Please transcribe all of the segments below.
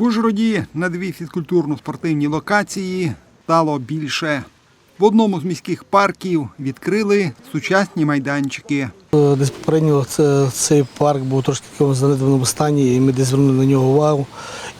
В Ужгороді на дві фізкультурно-спортивні локації стало більше. В одному з міських парків відкрили сучасні майданчики. Десь попередньо цей парк був трошки в занедбаному стані, і ми десь звернули на нього увагу.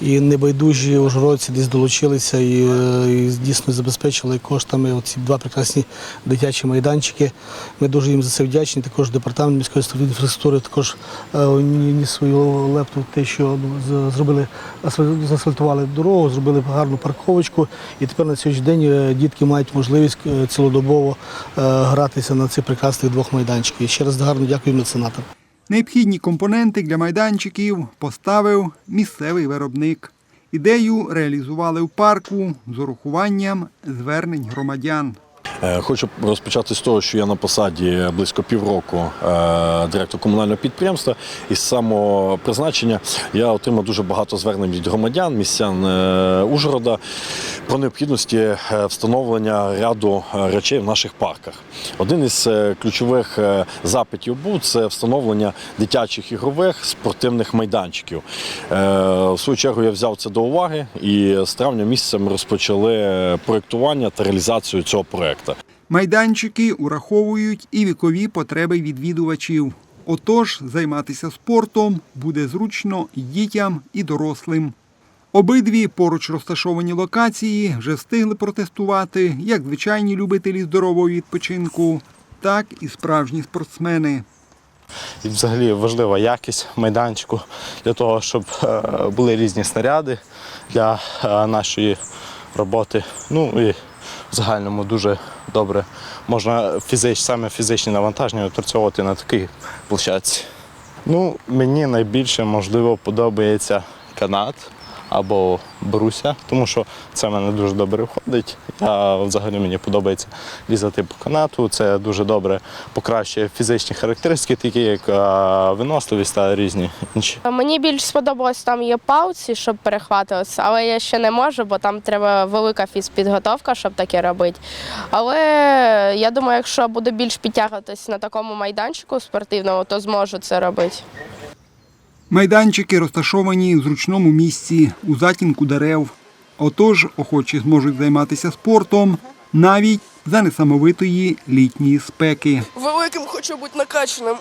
І небайдужі ужгородці десь долучилися і, е, і дійсно забезпечили коштами оці два прекрасні дитячі майданчики. Ми дуже їм за це вдячні. Також департамент міської інфраструктури також е, вніс свою лепту те, що ну, зробили асфаль- заасфальтували дорогу, зробили гарну парковочку. І тепер на сьогоднішній день е, дітки мають можливість цілодобово гратися на цих прекрасних двох майданчиках. І ще раз гарно дякую меценатам. Необхідні компоненти для майданчиків поставив місцевий виробник. Ідею реалізували в парку з урахуванням звернень громадян. Е, Хочу розпочати з того, що я на посаді близько півроку е, директор комунального підприємства. І з самого призначення я отримав дуже багато звернень від громадян, містян е, Ужгорода про необхідності встановлення ряду речей в наших парках. Один із ключових запитів був це встановлення дитячих ігрових спортивних майданчиків. В свою чергу я взяв це до уваги і з травня місяця ми розпочали проєктування та реалізацію цього проєкту. Майданчики ураховують і вікові потреби відвідувачів. Отож, займатися спортом буде зручно і дітям, і дорослим. Обидві поруч розташовані локації вже встигли протестувати як звичайні любителі здорового відпочинку, так і справжні спортсмени. І взагалі важлива якість майданчику для того, щоб е, були різні снаряди для е, нашої роботи. Ну і в загальному дуже добре можна фізич, саме фізичні навантаження відпрацьовувати на такій площадці. Ну, мені найбільше можливо подобається канат або бруся, тому що це в мене дуже добре входить. Я взагалі мені подобається лізати по канату. Це дуже добре покращує фізичні характеристики, такі як е, виносливість та різні інші. Мені більш сподобалось, там є палці, щоб перехватуватися, але я ще не можу, бо там треба велика фізпідготовка, щоб таке робити. Але я думаю, якщо буду більш підтягуватись на такому майданчику спортивному, то зможу це робити. Майданчики розташовані в зручному місці у затінку дерев. Отож, охочі зможуть займатися спортом навіть за несамовитої літньої спеки. Великим хочу бути накачаним.